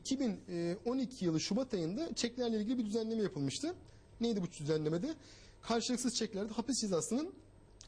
2012 yılı Şubat ayında çeklerle ilgili bir düzenleme yapılmıştı. Neydi bu düzenlemede? Karşılıksız çeklerde hapis cezasının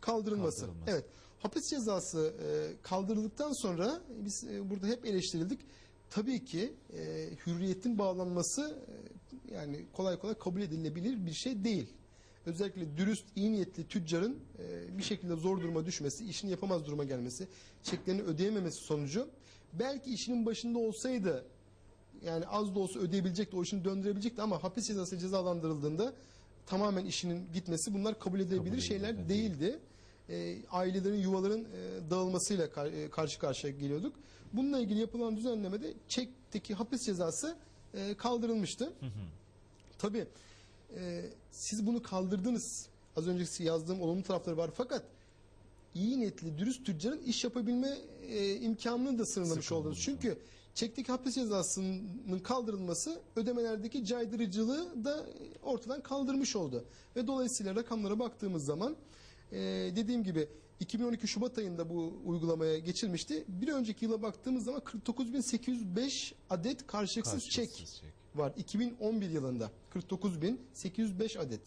kaldırılması. Kaldırılması. Evet. Hapis cezası e, kaldırıldıktan sonra biz e, burada hep eleştirildik. Tabii ki e, hürriyetin bağlanması e, yani kolay kolay kabul edilebilir bir şey değil. Özellikle dürüst, iyi niyetli tüccarın e, bir şekilde zor duruma düşmesi, işini yapamaz duruma gelmesi, çeklerini ödeyememesi sonucu belki işinin başında olsaydı yani az da olsa ödeyebilecekti, o işini döndürebilecekti ama hapis cezası cezalandırıldığında tamamen işinin gitmesi bunlar kabul edilebilir Kabul şeyler edilebilir değildi. E, ailelerin, yuvaların e, dağılmasıyla kar- e, karşı karşıya geliyorduk. Bununla ilgili yapılan düzenlemede çekteki hapis cezası e, kaldırılmıştı. Tabii e, siz bunu kaldırdınız. Az önceki yazdığım olumlu tarafları var fakat iyi niyetli, dürüst tüccarın iş yapabilme e, imkanını da sınırlamış Sıkıldı oldunuz. Çünkü çekteki hapis cezasının kaldırılması ödemelerdeki caydırıcılığı da ortadan kaldırmış oldu. Ve dolayısıyla rakamlara baktığımız zaman e, dediğim gibi 2012 Şubat ayında bu uygulamaya geçilmişti. Bir önceki yıla baktığımız zaman 49.805 adet karşılıksız çek Karşılıksız çek. var 2011 yılında 49.805 adet.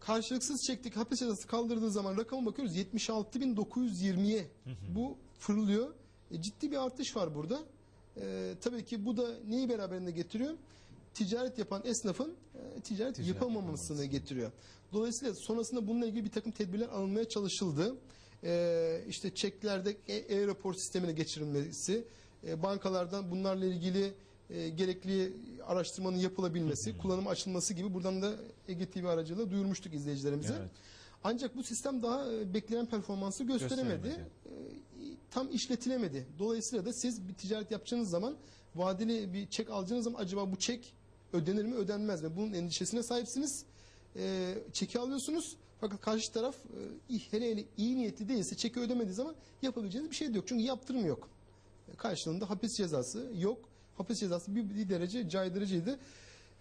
Karşılıksız çektik hapis cezası kaldırdığı zaman rakama bakıyoruz 76.920'ye bu fırlıyor. E, ciddi bir artış var burada. E, tabii ki bu da neyi beraberinde getiriyor? Ticaret yapan esnafın e, ticaret, Ticaret yapamamasını yapamaması. getiriyor. Dolayısıyla sonrasında bununla ilgili bir takım tedbirler alınmaya çalışıldı. E, işte çeklerde e- e-rapor sistemine geçirilmesi, e, bankalardan bunlarla ilgili e, gerekli araştırmanın yapılabilmesi, kullanıma açılması gibi buradan da Ege TV aracılığıyla duyurmuştuk izleyicilerimize. Evet. Ancak bu sistem daha e, beklenen performansı gösteremedi. Gösteremedi. Tam işletilemedi. Dolayısıyla da siz bir ticaret yapacağınız zaman vadeli bir çek alacağınız zaman acaba bu çek ödenir mi ödenmez mi? Bunun endişesine sahipsiniz. E, çeki alıyorsunuz fakat karşı taraf e, hele hele iyi niyetli değilse çeki ödemediği zaman yapabileceğiniz bir şey de yok. Çünkü yaptırım yok. E, Karşılığında hapis cezası yok. Hapis cezası bir, bir derece caydırıcıydı.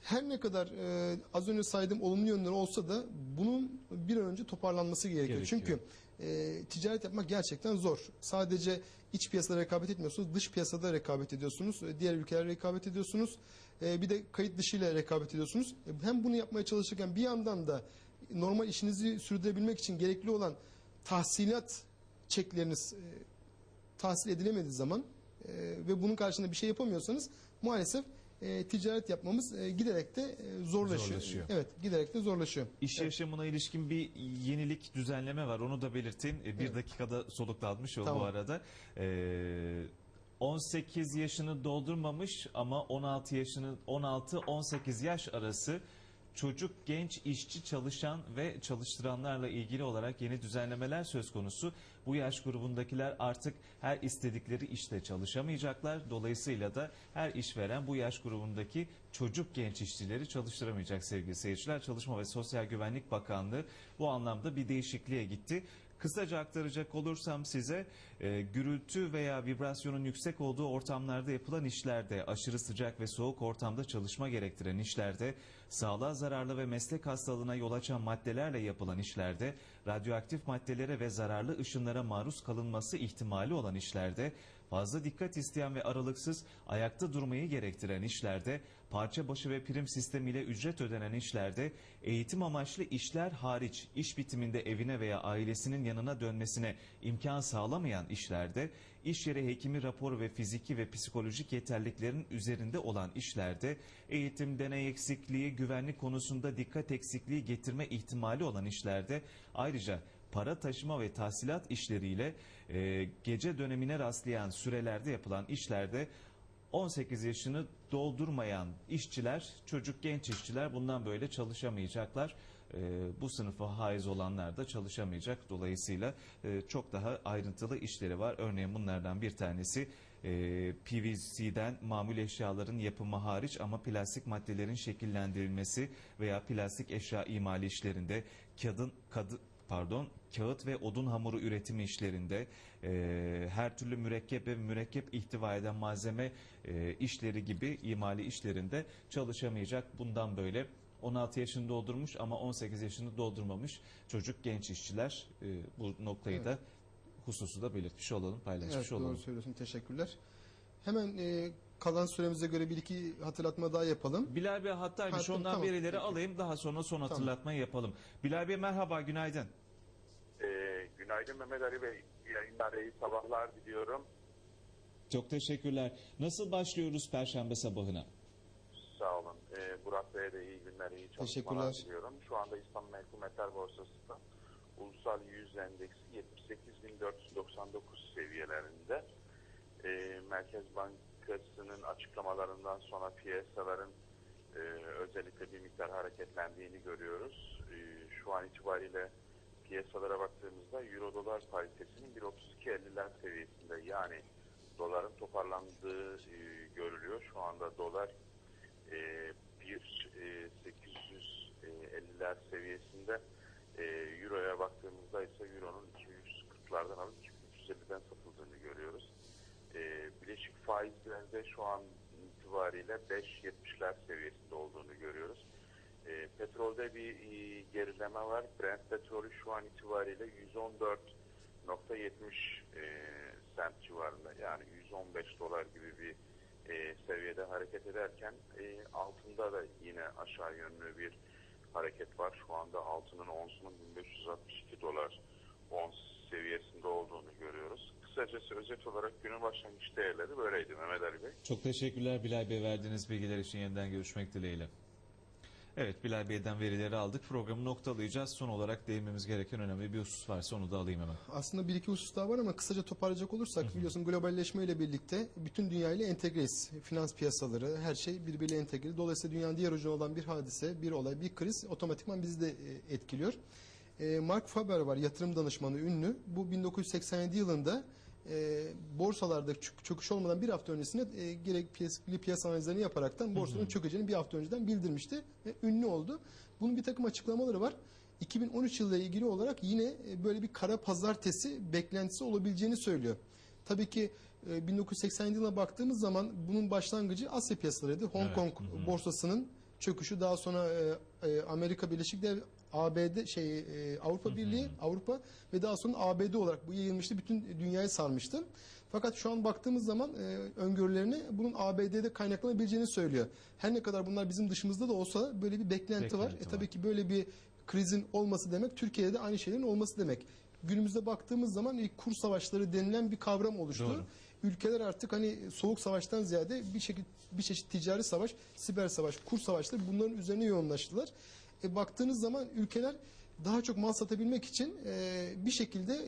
Her ne kadar e, az önce saydığım olumlu yönleri olsa da bunun bir an önce toparlanması gerekiyor. Gerekiyor. Çünkü e, ticaret yapmak gerçekten zor. Sadece iç piyasada rekabet etmiyorsunuz, dış piyasada rekabet ediyorsunuz. E, Diğer ülkelere rekabet ediyorsunuz. E, bir de kayıt dışıyla rekabet ediyorsunuz. E, hem bunu yapmaya çalışırken bir yandan da normal işinizi sürdürebilmek için gerekli olan tahsilat çekleriniz e, tahsil edilemediği zaman e, ve bunun karşılığında bir şey yapamıyorsanız maalesef e, ticaret yapmamız e, giderek de e, zorlaşıyor. Zorlaşıyor. Evet, giderek de zorlaşıyor. İş yaşamına ilişkin bir yenilik düzenleme var. Onu da belirteyim. E, Bir Evet. dakikada soluklanmış o Tamam. bu arada. Ee, 18 yaşını doldurmamış ama 16 yaşını 16-18 yaş arası çocuk, genç, işçi, çalışan ve çalıştıranlarla ilgili olarak yeni düzenlemeler söz konusu. Bu yaş grubundakiler artık her istedikleri işte çalışamayacaklar. Dolayısıyla da her işveren bu yaş grubundaki çocuk genç işçileri çalıştıramayacak sevgili seyirciler. Çalışma ve Sosyal Güvenlik Bakanlığı bu anlamda bir değişikliğe gitti. Kısaca aktaracak olursam size e, gürültü veya vibrasyonun yüksek olduğu ortamlarda yapılan işlerde, aşırı sıcak ve soğuk ortamda çalışma gerektiren işlerde, sağlığa zararlı ve meslek hastalığına yol açan maddelerle yapılan işlerde, radyoaktif maddelere ve zararlı ışınlara maruz kalınması ihtimali olan işlerde, fazla dikkat isteyen ve aralıksız ayakta durmayı gerektiren işlerde, parça başı ve prim sistemiyle ücret ödenen işlerde, eğitim amaçlı işler hariç iş bitiminde evine veya ailesinin yanına dönmesine imkan sağlamayan işlerde, iş yeri hekimi raporu ve fiziki ve psikolojik yeterliklerin üzerinde olan işlerde, eğitim, deney eksikliği, güvenlik konusunda dikkat eksikliği getirme ihtimali olan işlerde, ayrıca para taşıma ve tahsilat işleriyle e, gece dönemine rastlayan sürelerde yapılan işlerde 18 yaşını doldurmayan işçiler, çocuk genç işçiler bundan böyle çalışamayacaklar. E, bu sınıfa haiz olanlar da çalışamayacak. Dolayısıyla e, çok daha ayrıntılı işleri var. Örneğin bunlardan bir tanesi e, PVC'den mamul eşyaların yapımı hariç ama plastik maddelerin şekillendirilmesi veya plastik eşya imali işlerinde kadın kadı pardon kağıt ve odun hamuru üretimi işlerinde e, her türlü mürekkep ve mürekkep ihtiva eden malzeme e, işleri gibi imali işlerinde çalışamayacak. Bundan böyle 16 yaşını doldurmuş ama 18 yaşını doldurmamış çocuk genç işçiler e, bu noktayı da hususu da belirtmiş olalım, paylaşmış Evet, olalım. doğru söylüyorsun. Teşekkürler. Hemen e, kalan süremize göre bir iki hatırlatma daha yapalım. Bilal Bey hattaymış Ha, ondan tamam. verileri Peki. alayım daha sonra son hatırlatmayı yapalım. Bilal Bey merhaba günaydın. Ee, günaydın Mehmet Ali Bey. İyi Yayınlar, iyi sabahlar diliyorum. Çok teşekkürler. Nasıl başlıyoruz Perşembe sabahına? Sağ olun. Ee, Burak Bey'e de iyi günler, iyi çalışmalar Teşekkürler. diliyorum. Şu anda İstanbul Menkul Metal Borsası'nda ulusal yüz endeksi 78.499 seviyelerinde. Ee, Merkez Bankası'nın açıklamalarından sonra piyasaların e, özellikle bir miktar hareketlendiğini görüyoruz. Ee, şu an itibariyle piyasalara baktığımızda Euro dolar paritesinin 1.32.50'ler seviyesinde yani doların toparlandığı e, görülüyor. Şu anda dolar e, 1.850'ler seviyesinde e, Euro'ya baktığımızda ise Euro'nun 240'lardan alıp 2350'den satıldığını görüyoruz. E, bileşik faizlerde şu an itibariyle 5.70'ler seviyesinde olduğunu görüyoruz. E, petrolde bir e, gerileme var. Brent petrolü şu an itibariyle 114.70 e, sent civarında yani 115 dolar gibi bir e, seviyede hareket ederken e, altında da yine aşağı yönlü bir hareket var. Şu anda altının onsunun 1562 dolar ons seviyesinde olduğunu görüyoruz. Kısacası özet olarak günün başlangıç değerleri böyleydi Mehmet Ali Bey. Çok teşekkürler Bilal Bey verdiğiniz bilgiler için yeniden görüşmek dileğiyle. Evet Bilal Bey'den verileri aldık. Programı noktalayacağız. Son olarak değinmemiz gereken önemli bir husus varsa onu da alayım hemen. Aslında bir iki husus daha var ama kısaca toparlayacak olursak biliyorsun globalleşme ile birlikte bütün dünya ile entegreyiz. Finans piyasaları her şey birbiriyle entegre. Dolayısıyla dünyanın diğer ucunda olan bir hadise, bir olay, bir kriz otomatikman bizi de e, etkiliyor. E, Mark Faber var yatırım danışmanı ünlü. Bu 1987 yılında e, borsalarda çök- çöküş olmadan bir hafta öncesinde e, gerekli piyasa analizlerini yaparaktan borsanın çökeceğini bir hafta önceden bildirmişti ve ünlü oldu. Bunun bir takım açıklamaları var. 2013 yılıyla ilgili olarak yine e, böyle bir kara pazartesi beklentisi olabileceğini söylüyor. Tabii ki e, 1987 yılına baktığımız zaman bunun başlangıcı Asya piyasalarıydı. Hong Evet. Kong borsasının çöküşü daha sonra e, e, Amerika Birleşik Devletleri ABD şey e, Avrupa Birliği Avrupa ve daha sonra ABD olarak bu yayılmıştı bütün dünyayı sarmıştı. Fakat şu an baktığımız zaman e, öngörülerine bunun ABD'de kaynaklanabileceğini söylüyor. Her ne kadar bunlar bizim dışımızda da olsa böyle bir beklenti, var. Beklenti E, var. tabii ki böyle bir krizin olması demek Türkiye'de de aynı şeylerin olması demek. Günümüzde baktığımız zaman e, kur savaşları denilen bir kavram oluştu. Doğru. Ülkeler artık hani soğuk savaştan ziyade bir şekilde bir çeşit ticari savaş, siber savaş, kur savaşları bunların üzerine yoğunlaştılar. E, baktığınız zaman ülkeler daha çok mal satabilmek için e, bir şekilde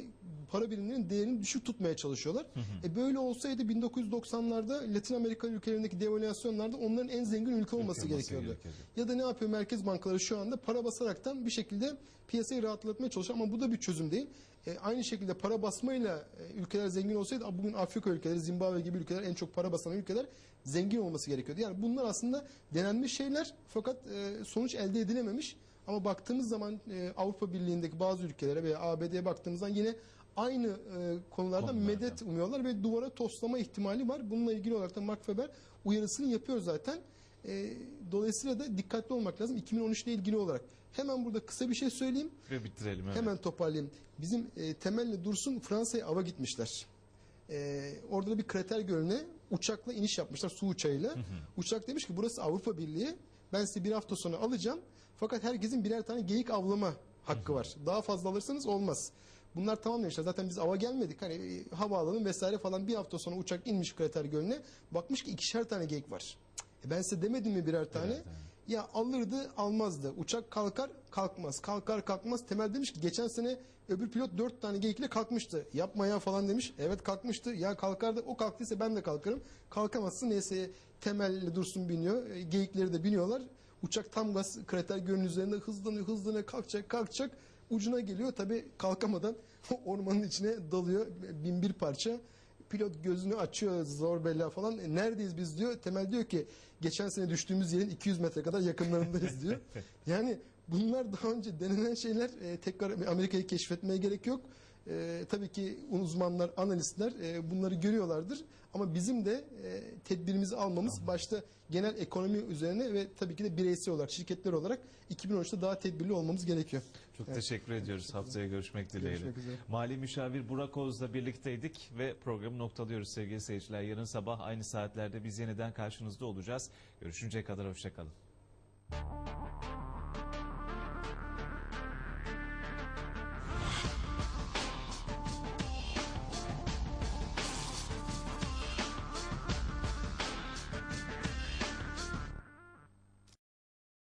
para birimlerinin değerini düşük tutmaya çalışıyorlar. E, böyle olsaydı 1990'larda Latin Amerika ülkelerindeki devalüasyonlarda onların en zengin ülke olması olması gerekiyordu. gerekiyordu. Ya da ne yapıyor merkez bankaları şu anda para basaraktan bir şekilde piyasayı rahatlatmaya çalışıyor ama bu da bir çözüm değil. E, aynı şekilde para basmayla e, ülkeler zengin olsaydı bugün Afrika ülkeleri, Zimbabwe gibi ülkeler en çok para basan ülkeler zengin olması gerekiyordu. Yani bunlar aslında denenmiş şeyler fakat e, sonuç elde edilememiş. Ama baktığımız zaman e, Avrupa Birliği'ndeki bazı ülkelere veya ABD'ye baktığımızda yine aynı e, konularda Konularda. medet umuyorlar ve duvara toslama ihtimali var. Bununla ilgili olarak da Mark Weber uyarısını yapıyor zaten. E, dolayısıyla da dikkatli olmak lazım 2013 ile ilgili olarak. Hemen burada kısa bir şey söyleyeyim. Ve bitirelim. Evet. Hemen toparlayayım. Bizim e, Temel'le Dursun Fransa'ya ava gitmişler. E, orada da bir krater gölüne uçakla iniş yapmışlar su uçağıyla. Uçak demiş ki burası Avrupa Birliği. Ben sizi bir hafta sonra alacağım. Fakat herkesin birer tane geyik avlama hakkı var. Daha fazla alırsanız olmaz. Bunlar tamam demişler. Zaten biz ava gelmedik. Hani e, havaalanı vesaire falan bir hafta sonra uçak inmiş krater gölüne. Bakmış ki ikişer tane geyik var. E ben size demedim mi birer tane? Birer tane. Ya alırdı almazdı. Uçak kalkar kalkmaz. Kalkar kalkmaz. Temel demiş ki geçen sene öbür pilot dört tane geyikle kalkmıştı. Yapma ya falan demiş. Evet kalkmıştı. Ya kalkardı. O kalktıysa ben de kalkarım. Kalkamazsın. Neyse temelli dursun biniyor. E, Geyikleri de biniyorlar. Uçak tam gaz krater gölünün üzerinde hızlanıyor hızlanıyor kalkacak kalkacak. Ucuna geliyor. Tabi kalkamadan ormanın içine dalıyor. Bin bir parça. Pilot gözünü açıyor zor bela falan. E, neredeyiz biz diyor. Temel diyor ki geçen sene düştüğümüz yerin 200 metre kadar yakınlarındayız diyor. Yani bunlar daha önce denenen şeyler. E, tekrar Amerika'yı keşfetmeye gerek yok. E, tabii ki uzmanlar, analistler e, bunları görüyorlardır. Ama bizim de e, tedbirimizi almamız başta genel ekonomi üzerine ve tabii ki de bireysel olarak, şirketler olarak 2013'te daha tedbirli olmamız gerekiyor. Çok Evet. teşekkür ediyoruz. Haftaya görüşmek dileğiyle. Görüşmek üzere. Mali Müşavir Burak Oğuz'la birlikteydik ve programı noktalıyoruz sevgili seyirciler. Yarın sabah aynı saatlerde biz yeniden karşınızda olacağız. Görüşünceye kadar hoşçakalın.